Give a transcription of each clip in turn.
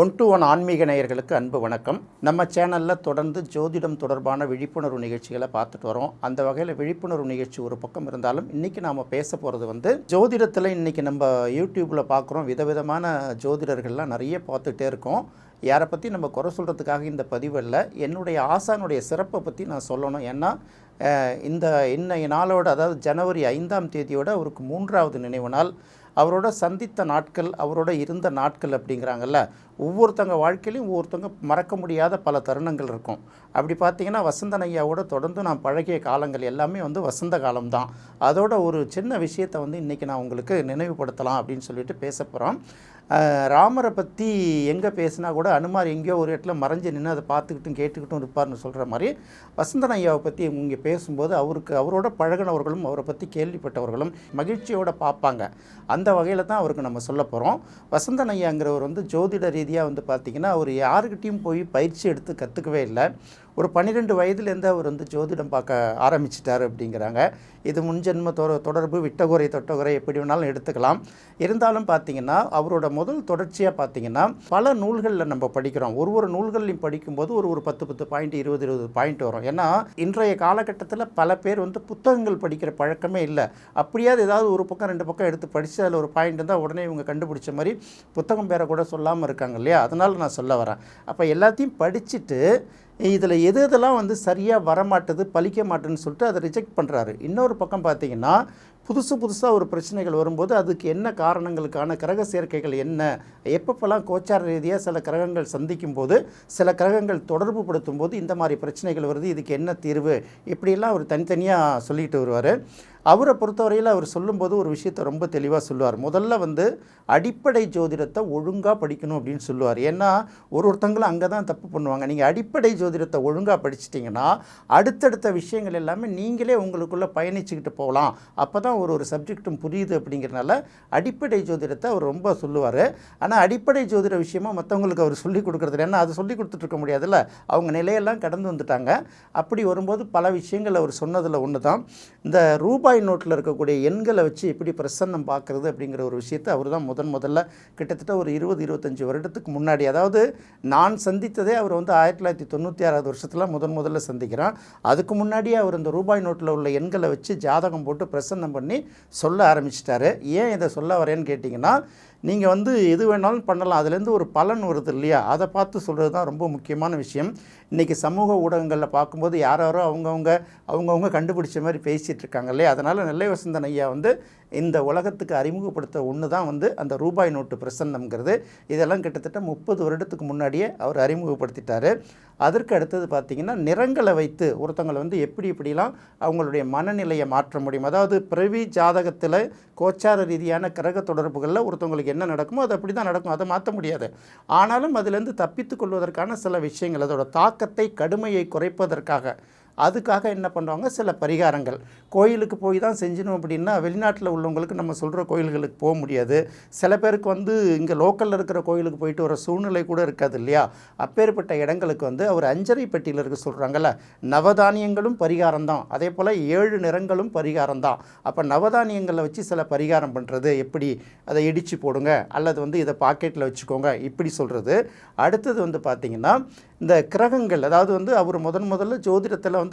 One to one ஆன்மீக நேயர்களுக்கு அன்பு வணக்கம். நம்ம சேனலில் தொடர்ந்து ஜோதிடம் தொடர்பான விழிப்புணர்வு நிகழ்ச்சிகளை பார்த்துட்டு வரோம். அந்த வகையில் விழிப்புணர்வு நிகழ்ச்சி ஒரு பக்கம் இருந்தாலும் இன்றைக்கி நாம் பேச போகிறது வந்து ஜோதிடத்தில் இன்றைக்கி நம்ம யூடியூப்பில் பார்க்குறோம் விதவிதமான ஜோதிடர்கள்லாம் நிறைய பார்த்துட்டே இருக்கோம். யாரை பற்றி நம்ம குறை சொல்கிறதுக்காக இந்த பதிவில் என்னுடைய ஆசானுடைய சிறப்பை பற்றி நான் சொல்லணும். ஏன்னா இந்த இன்னைய நாளோட அதாவது ஜனவரி ஐந்தாம் தேதியோட அவருக்கு மூன்றாவது நினைவு நாள். அவரோட சந்தித்த நாட்கள் அவரோட இருந்த நாட்கள் அப்படிங்கிறாங்கல்ல ஒவ்வொருத்தங்க வாழ்க்கையிலையும் ஒவ்வொருத்தங்க மறக்க முடியாத பல தருணங்கள் இருக்கும். அப்படி பார்த்தீங்கன்னா வசந்தன் ஐயாவோட தொடர்ந்து நான் பழகிய காலங்கள் எல்லாமே வந்து வசந்த காலம்தான். அதோட ஒரு சின்ன விஷயத்தை வந்து இன்றைக்கி நான் உங்களுக்கு நினைவுபடுத்தலாம் அப்படின்னு சொல்லிட்டு பேச போகிறோம் ராமரை பற்றி எங்கே பேசினா கூட அனுமார் எங்கேயோ ஒரு இடத்துல மறைஞ்சு நின்று அதை பார்த்துக்கிட்டும் கேட்டுக்கிட்டும் இருப்பார்னு சொல்கிற மாதிரி வசந்தன் ஐயாவை பற்றி இங்கே பேசும்போது அவருக்கு அவரோட பழகினவர்களும் அவரை பற்றி கேள்விப்பட்டவர்களும் மகிழ்ச்சியோடு பார்ப்பாங்க. அந்த வகையில் தான் அவருக்கு நம்ம சொல்ல போகிறோம் வசந்தன் ஐயாங்கிறவர் வந்து ஜோதிட ரீதியாக வந்து பார்த்திங்கன்னா அவர் யாருக்கிட்டேயும் போய் பயிற்சி எடுத்து கற்றுக்கவே இல்லை. ஒரு பன்னிரெண்டு வயதுலேருந்து அவர் வந்து ஜோதிடம் பார்க்க ஆரம்பிச்சிட்டார் அப்படிங்கிறாங்க. இது முன்ஜென்ம தொ தொடர்பு விட்டகுறை தொட்டகுறை எப்படி வேணாலும் எடுத்துக்கலாம். இருந்தாலும் பார்த்தீங்கன்னா அவரோட முதல் தொடர்ச்சியாக பார்த்தீங்கன்னா பல நூல்களில் நம்ம படிக்கிறோம். ஒரு ஒரு நூல்களையும் படிக்கும்போது ஒரு ஒரு பத்து பத்து பாயிண்ட் இருபது இருபது பாயிண்ட் வரும். ஏன்னா இன்றைய காலகட்டத்தில் பல பேர் வந்து புத்தகங்கள் படிக்கிற பழக்கமே இல்லை. அப்படியாவது ஏதாவது ஒரு பக்கம் ரெண்டு பக்கம் எடுத்து படித்து அதில் ஒரு பாயிண்ட் இருந்தால் உடனே இவங்க கண்டுபிடிச்ச மாதிரி புத்தகம் பேரை கூட சொல்லாமல் இருக்காங்க இல்லையா? அதனால் நான் சொல்ல வரேன். அப்போ எல்லாத்தையும் படிச்சுட்டு இதில் எது எதெல்லாம் வந்து சரியாக வரமாட்டது பலிக்க மாட்டேன்னு சொல்லிட்டு அதை ரிஜெக்ட் பண்ணுறாரு இன்னொரு பக்கம் பார்த்தீங்கன்னா புதுசு புதுசாக ஒரு பிரச்சனைகள் வரும்போது அதுக்கு என்ன காரணங்களுக்கான கிரக சேர்க்கைகள் என்ன? எப்பப்பெல்லாம் கோச்சார ரீதியாக சில கிரகங்கள் சந்திக்கும் போது சில கிரகங்கள் தொடர்பு படுத்தும் போது இந்த மாதிரி பிரச்சனைகள் வருது இதுக்கு என்ன தீர்வு? இப்படியெல்லாம் அவர் தனித்தனியாக சொல்லிட்டு வருவார். அவரை பொறுத்தவரையில் அவர் சொல்லும்போது ஒரு விஷயத்தை ரொம்ப தெளிவாக சொல்லுவார். முதல்ல வந்து அடிப்படை ஜோதிடத்தை ஒழுங்காக படிக்கணும் அப்படின்னு சொல்லுவார். ஏன்னா ஒரு ஒருத்தங்களும் அங்கே தான் தப்பு பண்ணுவாங்க. நீங்கள் அடிப்படை ஜோதிடத்தை ஒழுங்காக படிச்சிட்டிங்கன்னா அடுத்தடுத்த விஷயங்கள் எல்லாமே நீங்களே உங்களுக்குள்ளே பயணிச்சுக்கிட்டு போகலாம். அப்போ தான் ஒரு ஒரு சப்ஜெக்ட்டும் புரியுது அப்படிங்கிறனால அடிப்படை ஜோதிடத்தை அவர் ரொம்ப சொல்லுவார். ஆனால் அடிப்படை ஜோதிட விஷயமா மற்றவங்களுக்கு அவர் சொல்லிக் கொடுக்குறது ஏன்னா அது சொல்லி கொடுத்துட்ருக்க முடியாதுல்ல. அவங்க நிலையெல்லாம் கடந்து வந்துட்டாங்க. அப்படி வரும்போது பல விஷயங்கள் அவர் சொன்னதில் ஒன்று தான் இந்த ரூபாய் நோட்டில் இருக்கக்கூடிய எண்களை வச்சு எப்படி பிரசன்னம் பார்க்குறது அப்படிங்கிற ஒரு விஷயத்தை அவர் தான் முதன் முதல்ல கிட்டத்தட்ட ஒரு இருபது இருபத்தஞ்சி வருடத்துக்கு முன்னாடி அதாவது நான் சந்தித்ததே அவர் வந்து ஆயிரத்தி தொள்ளாயிரத்தி தொண்ணூற்றி ஆறாவது வருஷத்தில் முதன் முதல்ல சந்திக்கிறான் அதுக்கு முன்னாடியே அவர் இந்த ரூபாய் நோட்டில் உள்ள எண்களை வச்சு ஜாதகம் போட்டு பிரசன்னம் பண்ணி சொல்ல ஆரம்பிச்சிட்டாரு. ஏன் இதை சொல்ல வரேன்னு கேட்டிங்கன்னா நீங்கள் வந்து எது வேணாலும் பண்ணலாம். அதுலேருந்து ஒரு பலன் வருது இல்லையா? அதை பார்த்து சொல்கிறது தான் ரொம்ப முக்கியமான விஷயம். இன்றைக்கி சமூக ஊடகங்களில் பார்க்கும்போது யார் யாரோ அவங்கவுங்க அவங்கவுங்க கண்டுபிடிச்ச மாதிரி பேசிகிட்டு இருக்காங்க இல்லையா? அதனால் நெல்லை வசந்தன் ஐயா வந்து இந்த உலகத்துக்கு அறிமுகப்படுத்த ஒன்று தான் வந்து அந்த ரூபாய் நோட்டு பிரசன்னம்ங்கிறது. இதெல்லாம் கிட்டத்தட்ட முப்பது வருடத்துக்கு முன்னாடியே அவர் அறிமுகப்படுத்திட்டார். அதற்கு அடுத்தது பார்த்திங்கன்னா நிறங்களை வைத்து ஒருத்தங்களை வந்து எப்படி இப்படிலாம் அவங்களுடைய மனநிலையை மாற்ற முடியும்? அதாவது பிறவி ஜாதகத்தில் கோச்சார ரீதியான கிரக தொடர்புகளில் ஒருத்தவங்களுக்கு என்ன நடக்குமோ அது அப்படி தான் நடக்கும். அதை மாற்ற முடியாது. ஆனாலும் அதிலிருந்து தப்பித்துக் கொள்வதற்கான சில விஷயங்கள் அதோட தாக்கத்தை கடுமையை குறைப்பதற்காக அதுக்காக என்ன பண்ணுவாங்க? சில பரிகாரங்கள். கோயிலுக்கு போய் தான் செஞ்சணும் அப்படின்னா வெளிநாட்டில் உள்ளவங்களுக்கு நம்ம சொல்கிற கோயில்களுக்கு போக முடியாது. சில பேருக்கு வந்து இங்கே லோக்கலில் இருக்கிற கோயிலுக்கு போயிட்டு வர சூழ்நிலை கூட இருக்காது இல்லையா? அப்பேற்பட்ட இடங்களுக்கு வந்து அவர் அஞ்சரை பெட்டியில் இருக்க சொல்கிறாங்கல்ல நவதானியங்களும் பரிகாரம் தான். அதே போல் ஏழு நிறங்களும் பரிகாரம் தான். அப்போ நவதானியங்களை வச்சு சில பரிகாரம் பண்ணுறது எப்படி? அதை இடித்து போடுங்க அல்லது வந்து இதை பாக்கெட்டில் வச்சுக்கோங்க இப்படி சொல்கிறது அடுத்தது வந்து பார்த்திங்கன்னா இந்த கிரகங்கள் அதாவது வந்து அவர் முதன் முதல்ல ஜோதிடத்தில் வந்து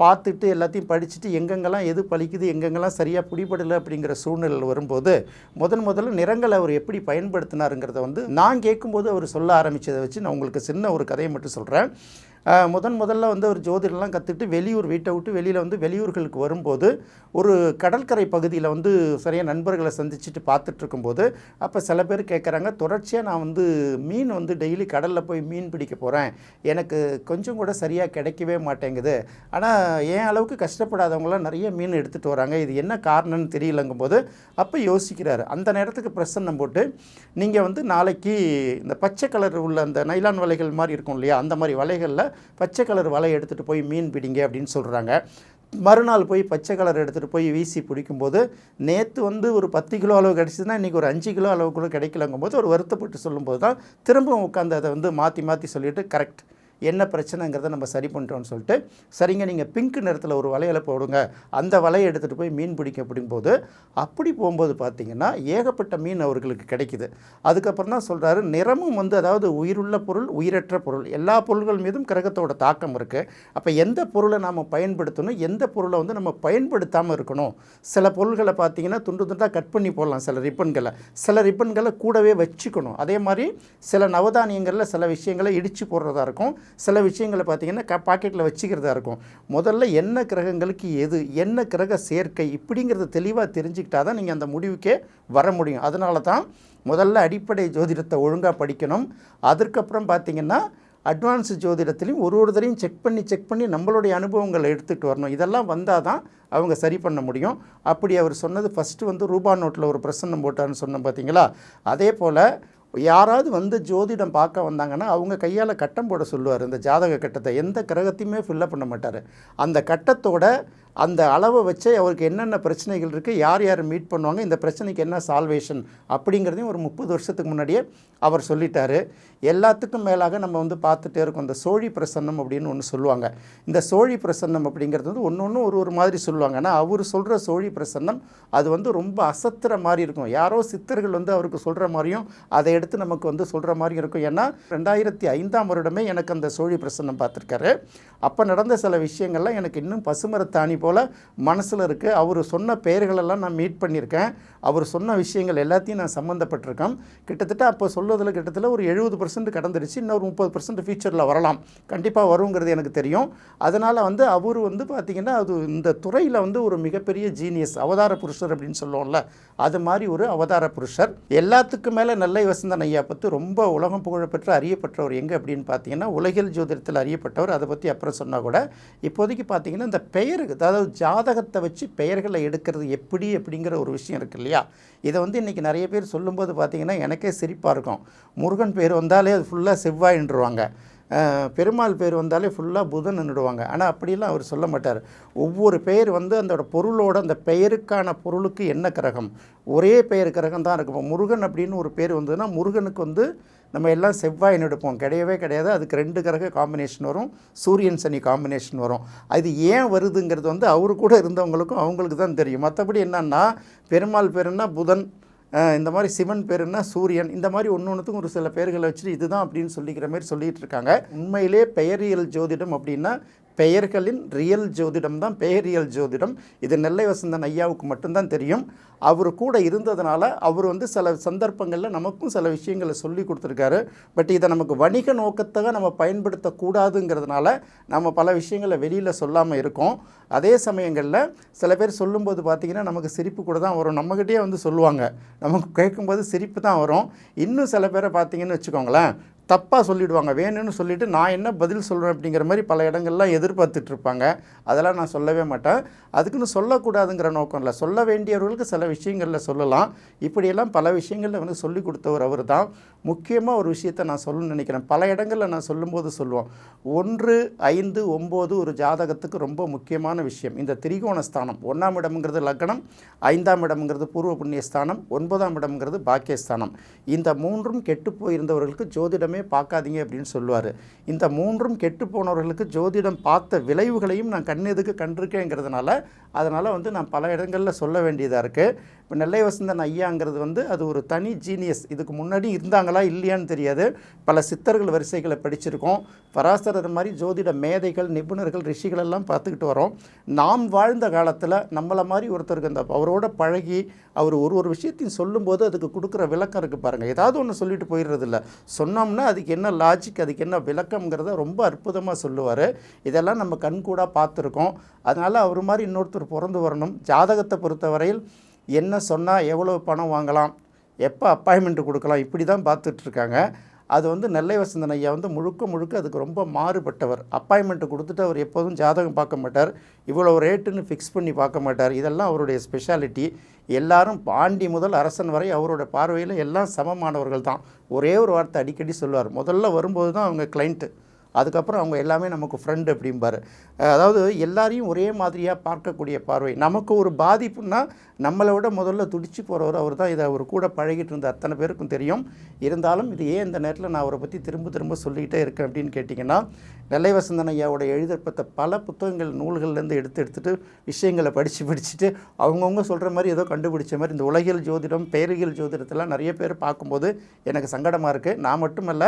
பார்த்துட்டு எல்லாத்தையும் படிச்சுட்டு எங்கெங்கெல்லாம் எது பலிக்குது எங்கெங்கெல்லாம் சரியாக பிடிபடலை அப்படிங்கிற சூழ்நிலை வரும்போது முதன் முதல்ல நிறங்களை அவர் எப்படி பயன்படுத்தினாருங்கிறத வந்து நான் கேட்கும்போது அவர் சொல்ல ஆரம்பித்ததை வச்சு நான் உங்களுக்கு சின்ன ஒரு கதையை மட்டும் சொல்கிறேன் முதன் முதல்ல வந்து ஒரு ஜோதிடம்லாம் கற்றுக்கிட்டு வெளியூர் வீட்டை விட்டு வெளியில் வந்து வெளியூர்களுக்கு வரும்போது ஒரு கடற்கரை பகுதியில் வந்து சரியாக நண்பர்களை சந்திச்சுட்டு பார்த்துட்ருக்கும்போது அப்போ சில பேர் கேட்குறாங்க தொடர்ச்சியாக நான் வந்து மீன் வந்து டெய்லி கடலில் போய் மீன் பிடிக்க போகிறேன் எனக்கு கொஞ்சம் கூட சரியாக கிடைக்கவே மாட்டேங்குது. ஆனால் ஏன் அளவுக்கு கஷ்டப்படாதவங்களாம் நிறைய மீன் எடுத்துகிட்டு வராங்க. இது என்ன காரணம்னு தெரியலங்கும் போது அப்போ யோசிக்கிறாரு. அந்த நேரத்துக்கு பிரசன்னம் போட்டு நீங்கள் வந்து நாளைக்கு இந்த பச்சை கலர் உள்ள அந்த நைலான் வலைகள் மாதிரி இருக்கும் இல்லையா? அந்த மாதிரி வலைகளில் பச்சை கலர் வலை எடுத்துகிட்டு போய் மீன் பிடிங்க அப்படின்னு சொல்கிறாங்க மறுநாள் போய் பச்சை கலர் எடுத்துகிட்டு போய் வீசி பிடிக்கும்போது நேற்று வந்து ஒரு பத்து கிலோ அளவு கிடச்சிதுன்னா இன்றைக்கி ஒரு அஞ்சு கிலோ அளவு கூட கிடைக்கலங்கும் போது ஒரு வருத்தப்பட்டு சொல்லும்போது தான் திரும்பவும் உட்காந்து அதை வந்து மாற்றி மாற்றி சொல்லிவிட்டு கரெக்ட் என்ன பிரச்சனைங்கிறத நம்ம சரி பண்ணிட்டோம்னு சொல்லிட்டு சரிங்க நீங்கள் பிங்க் நிறத்தில் ஒரு வலையில போடுங்க. அந்த வலையை எடுத்துகிட்டு போய் மீன் பிடிக்க அப்படிங்கும்போது அப்படி போகும்போது பார்த்திங்கன்னா ஏகப்பட்ட மீன் அவர்களுக்கு கிடைக்குது. அதுக்கப்புறம் தான் சொல்கிறாரு நிறமும் வந்து அதாவது உயிருள்ள பொருள் உயிரற்ற பொருள் எல்லா பொருள்கள் மீதும் கிரகத்தோட தாக்கம் இருக்குது அப்போ எந்த பொருளை நாம் பயன்படுத்தணும்? எந்த பொருளை வந்து நம்ம பயன்படுத்தாமல் இருக்கணும்? சில பொருள்களை பார்த்தீங்கன்னா துண்டு துண்டாக கட் பண்ணி போடலாம் சில ரிப்பன்களை. சில ரிப்பன்களை கூடவே வச்சுக்கணும். அதே மாதிரி சில நவதானியங்களில் சில விஷயங்களை இடித்து போடுறதா இருக்கும். சில விஷயங்களை பார்த்தீங்கன்னா க பாக்கெட்டில் வச்சுக்கிறதா இருக்கும். முதல்ல என்ன கிரகங்களுக்கு எது என்ன கிரக சேர்க்கை இப்படிங்கிறத தெளிவாக தெரிஞ்சுக்கிட்டா தான் நீங்கள் அந்த முடிவுக்கே வர முடியும். அதனால தான் முதல்ல அடிப்படை ஜோதிடத்தை ஒழுங்காக படிக்கணும். அதற்கப்புறம் பார்த்தீங்கன்னா அட்வான்ஸ் ஜோதிடத்துலையும் ஒரு ஒரு தடையும் செக் பண்ணி செக் பண்ணி நம்மளுடைய அனுபவங்களை எடுத்துகிட்டு வரணும். இதெல்லாம் வந்தால் தான் அவங்க சரி பண்ண முடியும். அப்படி அவர் சொன்னது ஃபஸ்ட்டு வந்து ரூபா நோட்டில் ஒரு பிரசன்னம் போட்டார்னு சொன்னோம் பார்த்தீங்களா? அதே போல் யாராவது வந்து ஜோதிடம் பார்க்க வந்தாங்கன்னா அவங்க கையால் கட்டம் போட சொல்லுவார். இந்த ஜாதக கட்டத்தை எந்த கிரகத்தையுமே ஃபில்லப் பண்ண மாட்டார். அந்த கட்டத்தோட அந்த அளவை வச்சு அவருக்கு என்னென்ன பிரச்சனைகள் இருக்குது யார் யார் மீட் பண்ணுவாங்க இந்த பிரச்சனைக்கு என்ன சால்வேஷன் அப்படிங்கிறதையும் ஒரு முப்பது வருஷத்துக்கு முன்னாடியே அவர் சொல்லிட்டார். எல்லாத்துக்கும் மேலாக நம்ம வந்து பார்த்துட்டே இருக்கோம். இந்த சோழி பிரசன்னம் அப்படின்னு ஒன்று சொல்லுவாங்க. இந்த சோழி பிரசன்னம் அப்படிங்கிறது வந்து ஒன்று ஒன்று ஒரு ஒரு மாதிரி சொல்லுவாங்க. ஆனால் அவர் சொல்கிற சோழி பிரசன்னம் அது வந்து ரொம்ப அசத்துற மாதிரி இருக்கும். யாரோ சித்தர்கள் வந்து அவருக்கு சொல்கிற மாதிரியும் அதை எடுத்து நமக்கு வந்து சொல்கிற மாதிரி இருக்கும். ஏன்னா ரெண்டாயிரத்தி ஐந்தாம் வருடமே எனக்கு அந்த சோழி பிரசன்னம் பார்த்துருக்காரு. அப்போ நடந்த சில விஷயங்கள்லாம் எனக்கு இன்னும் பசுமரத்தாணி போல் மனசில் இருக்குது அவர் சொன்ன பெயர்களெல்லாம் நான் மீட் பண்ணியிருக்கேன். அவர் சொன்ன விஷயங்கள் எல்லாத்தையும் நான் சம்மந்தப்பட்டிருக்கேன் கிட்டத்தட்ட அப்போ சொல்வதில் கிட்டத்தட்ட ஒரு எழுபது பர்சன்ட் கடந்துருச்சு. இன்னொரு முப்பது பர்சன்ட் ஃபியூச்சரில் வரலாம். கண்டிப்பாக வருங்கிறது எனக்கு தெரியும். அதனால் வந்து அவர் வந்து பார்த்திங்கன்னா அது இந்த துறையில் வந்து ஒரு மிகப்பெரிய ஜீனியஸ் அவதார புருஷர் அப்படின்னு சொல்லுவோம்ல அது மாதிரி ஒரு அவதார புருஷர். எல்லாத்துக்கும் மேலே நெல்லை வசந்தன் ஐயா பற்றி ரொம்ப உலகம் புகழப்பெற்ற அறியப்பட்டவர் எங்கே அப்படின்னு பார்த்தீங்கன்னா உலகில் ஜோதிடத்தில் அறியப்பட்டவர். அதை பற்றி அப்புறம் சொன்னால் கூட இப்போதைக்கு பார்த்தீங்கன்னா இந்த பெயருக்கு அதாவது அதாவது ஜாதகத்தை வச்சு பெயர்களை எடுக்கிறது எப்படி அப்படிங்கிற ஒரு விஷயம் இருக்கு இல்லையா? இதை வந்து இன்றைக்கி நிறைய பேர் சொல்லும்போது பார்த்தீங்கன்னா எனக்கே சிரிப்பாக இருக்கும். முருகன் பேர் வந்தாலே அது ஃபுல்லாக செவ்வாயின்றுவாங்க. பெருமாள் பேர் வந்தாலே ஃபுல்லாக புதன் நின்றுடுவாங்க ஆனால் அப்படிலாம் அவர் சொல்ல மாட்டார். ஒவ்வொரு பெயர் வந்து அதோட பொருளோட அந்த பெயருக்கான பொருளுக்கு என்ன கிரகம்? ஒரே பெயர் கிரகம் தான் இருக்கும். இப்போ முருகன் அப்படின்னு ஒரு பேர் வந்ததுன்னா முருகனுக்கு வந்து நம்ம எல்லாம் செவ்வாய் எடுப்போம் கிடையவே கிடையாது. அதுக்கு ரெண்டு கிரக காம்பினேஷன் வரும். சூரியன் சனி காம்பினேஷன் வரும். அது ஏன் வருதுங்கிறது வந்து அவரு கூட இருந்தவங்களுக்கும் அவங்களுக்கு தான் தெரியும். மற்றபடி என்னன்னா பெருமாள் பேருன்னா புதன். இந்த மாதிரி சிவன் பேருன்னா சூரியன். இந்த மாதிரி ஒன்று ஒன்றுத்துக்கும் ஒரு சில பேர்களை வச்சுட்டு இதுதான் அப்படின்னு சொல்லிக்கிற மாதிரி சொல்லிகிட்டு இருக்காங்க. உண்மையிலே பெயரியல் ஜோதிடம் அப்படின்னா பெயர்களின் ரியல் ஜோதிடம் தான் பெயரியல் ஜோதிடம். இது நெல்லை வசந்தன் ஐயாவுக்கு மட்டும்தான் தெரியும். அவர் கூட இருந்ததுனால அவர் வந்து சில சந்தர்ப்பங்களில் நமக்கும் சில விஷயங்களை சொல்லி கொடுத்துருக்காரு. பட் இதை நமக்கு வணிக நோக்கத்தாக நம்ம பயன்படுத்தக்கூடாதுங்கிறதுனால நம்ம பல விஷயங்களை வெளியில் சொல்லாமல் இருக்கோம். அதே சமயங்களில் சில பேர் சொல்லும்போது பார்த்திங்கன்னா நமக்கு சிரிப்பு கூட தான் வரும். நம்மக்கிட்டே வந்து சொல்லுவாங்க. நமக்கு கேட்கும்போது சிரிப்பு தான் வரும். இன்னும் சில பேரை பார்த்தீங்கன்னு வச்சுக்கோங்களேன். தப்பாக சொல்லிடுவாங்க. வேணும்னு சொல்லிவிட்டு நான் என்ன பதில் சொல்கிறேன் அப்படிங்கிற மாதிரி பல இடங்கள்லாம் எதிர்பார்த்துட்ருப்பாங்க. அதெல்லாம் நான் சொல்லவே மாட்டேன். அதுக்குன்னு சொல்லக்கூடாதுங்கிற நோக்கம் இல்லை. சொல்ல வேண்டியவர்களுக்கு சில விஷயங்களில் சொல்லலாம். இப்படியெல்லாம் பல விஷயங்களில் வந்து சொல்லி கொடுத்தவர் அவர் தான் முக்கியமாக ஒரு விஷயத்தை நான் சொல்லணும்னு நினைக்கிறேன். பல இடங்களில் நான் சொல்லும்போது சொல்லுவோம். ஒன்று ஐந்து ஒம்பது ஒரு ஜாதகத்துக்கு ரொம்ப முக்கியமான விஷயம். இந்த திரிகோண ஸ்தானம். ஒன்றாம் இடம்ங்கிறது லக்னம் ஐந்தாம் இடம்ங்கிறது பூர்வ புண்ணியஸ்தானம் ஒன்பதாம் இடம்ங்கிறது பாக்கியஸ்தானம். இந்த மூன்றும் கெட்டு போயிருந்தவர்களுக்கு ஜோதிடமே பார்க்காதீங்க அப்படின்னு சொல்லுவார். இந்த மூன்றும் கெட்டு போனவர்களுக்கு ஜோதிடம் பார்த்த விளைவுகளையும் நான் கண்ணெதுக்கு கண்டிருக்கேங்கிறதுனால அதனால் வந்து நான் பல இடங்களில் சொல்ல வேண்டியதாக இருக்குது இப்போ நெல்லை வசந்தன் ஐயாங்கிறது வந்து அது ஒரு தனி ஜீனியஸ் இதுக்கு முன்னாடி இருந்தாங்களா இல்லையான்னு தெரியாது. பல சித்தர்கள் வரிசைகளை படிச்சிருக்கோம். பராசரர் மாதிரி ஜோதிட மேதைகள் நிபுணர்கள் ரிஷிகள் எல்லாம் பார்த்துக்கிட்டு வரோம். நாம் வாழ்ந்த காலத்தில் நம்மளை மாதிரி ஒருத்தருக்கு அந்த அவரோட பழகி அவர் ஒரு ஒரு விஷயத்தையும் சொல்லும்போது அதுக்கு கொடுக்குற விளக்கம் இருக்குது பாருங்கள் ஏதாவது ஒன்று சொல்லிட்டு போயிடுறது இல்லை சொன்னோம்னா அதுக்கு என்ன லாஜிக் அதுக்கு என்ன விளக்கம்ங்கிறத ரொம்ப அற்புதமாக சொல்லுவார். இதெல்லாம் நம்ம கண்கூடாக பார்த்துருக்கோம். அதனால் அவர் மாதிரி இன்னொருத்தர் பிறந்து வரணும். ஜாதகத்தை பொறுத்தவரையில் என்ன சொன்னால் எவ்வளோ பணம் வாங்கலாம்? எப்போ அப்பாயின்மெண்ட் கொடுக்கலாம்? இப்படி தான் பார்த்துட்ருக்காங்க. அது வந்து நெல்லை வசந்தன் ஐயா வந்து முழுக்க முழுக்க அதுக்கு ரொம்ப மாறுபட்டவர். அப்பாயின்மெண்ட் கொடுத்துட்டு அவர் எப்போதும் ஜாதகம் பார்க்க மாட்டார். இவ்வளோ ரேட்டுன்னு ஃபிக்ஸ் பண்ணி பார்க்க மாட்டார். இதெல்லாம் அவருடைய ஸ்பெஷாலிட்டி எல்லாரும் பாண்டி முதல் அரசன் வரை அவரோட பார்வையில் எல்லாம் சமமானவர்கள் தான். ஒரே ஒரு வார்த்தை அடிக்கடி சொல்லுவார். முதல்ல வரும்போது தான் அவங்க கிளைண்ட்டு அதுக்கப்புறம் அவங்க எல்லாமே நமக்கு ஃப்ரெண்டு அப்படிம்பார். அதாவது எல்லாரையும் ஒரே மாதிரியாக பார்க்கக்கூடிய பார்வை. நமக்கு ஒரு பாதிப்புனால் நம்மளை விட முதல்ல துடிச்சு போகிறவர் அவர் தான் இதை அவர் கூட பழகிட்டு இருந்த அத்தனை பேருக்கும் தெரியும். இருந்தாலும் இது ஏன் இந்த நேரத்தில் நான் அவரை பற்றி திரும்ப திரும்ப சொல்லிக்கிட்டே இருக்கேன் அப்படின்னு கேட்டிங்கன்னா நெல்லை வசந்தன் ஐயாவோட எழுதப்பட்ட பல புத்தகங்கள் நூல்கள்லேருந்து எடுத்து எடுத்துகிட்டு விஷயங்களை படித்து படிச்சுட்டு அவங்கவுங்க சொல்கிற மாதிரி ஏதோ கண்டுபிடிச்ச மாதிரி இந்த உலகியல் ஜோதிடம் பேரியல் ஜோதிடத்தெல்லாம் நிறைய பேர் பார்க்கும்போது எனக்கு சங்கடமாக இருக்குது நான் மட்டுமல்ல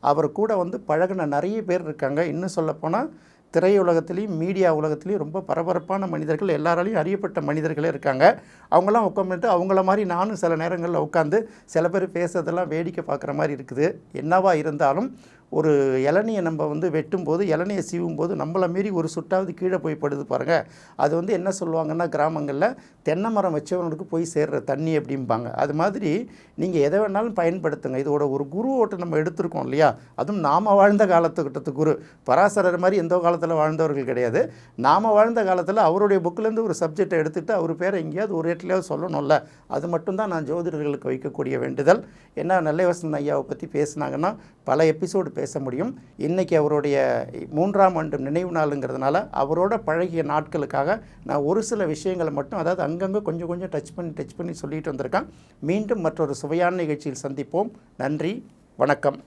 அவர் கூட வந்து பழகின நிறைய பேர் இருக்காங்க. இன்னும் சொல்லப்போனால் திரையுலகத்திலையும் மீடியா உலகத்திலையும் ரொம்ப பரபரப்பான மனிதர்கள் எல்லாராலையும் அறியப்பட்ட மனிதர்களே இருக்காங்க. அவங்களாம் உட்காந்துட்டு அவங்கள மாதிரி நானும் சில நேரங்களில் உட்காந்து சில பேர் பேசுறதெல்லாம் வேடிக்கை பார்க்குற மாதிரி இருக்குது. என்னவா இருந்தாலும் ஒரு இளநியை நம்ம வந்து வெட்டும்போது இளநியை சீவும் போது நம்மளை மீறி ஒரு சுட்டாவது கீழே போய் படுது பாருங்கள் அது வந்து என்ன சொல்லுவாங்கன்னா கிராமங்களில் தென்னை மரம் வச்சவனுக்கு போய் சேர்ற தண்ணி அப்படிம்பாங்க. அது மாதிரி நீங்கள் எதை வேணாலும் பயன்படுத்துங்க. இதோட ஒரு குரு ஓட்டை நம்ம எடுத்திருக்கோம் இல்லையா? அதுவும் நாம் வாழ்ந்த காலத்துக்கிட்டத்து குரு. பராசரர் மாதிரி எந்த காலத்தில் வாழ்ந்தவர்கள் கிடையாது. நாம் வாழ்ந்த காலத்தில் அவருடைய புக்கிலேருந்து ஒரு சப்ஜெக்டை எடுத்துகிட்டு அவர் பேரை எங்கேயாவது ஒரு இடத்துலையாவது சொல்லணும்ல. அது மட்டும்தான் நான் ஜோதிடர்களுக்கு வைக்கக்கூடிய வேண்டுதல். என்ன நெல்லைவசன் ஐயாவை பற்றி பேசினாங்கன்னா பல எபிசோடு பேச முடியும். இன்றைக்கி அவருடைய மூன்றாம் ஆண்டு நினைவு நாளுங்கிறதுனால அவரோட பழகிய நாட்களுக்காக நான் ஒரு சில விஷயங்களை மட்டும் அதாவது அங்கங்கே கொஞ்சம் கொஞ்சம் டச் பண்ணி டச் பண்ணி சொல்லிட்டு வந்திருக்கேன். மீண்டும் மற்றொரு சுவையான நிகழ்ச்சியில் சந்திப்போம். நன்றி. வணக்கம்.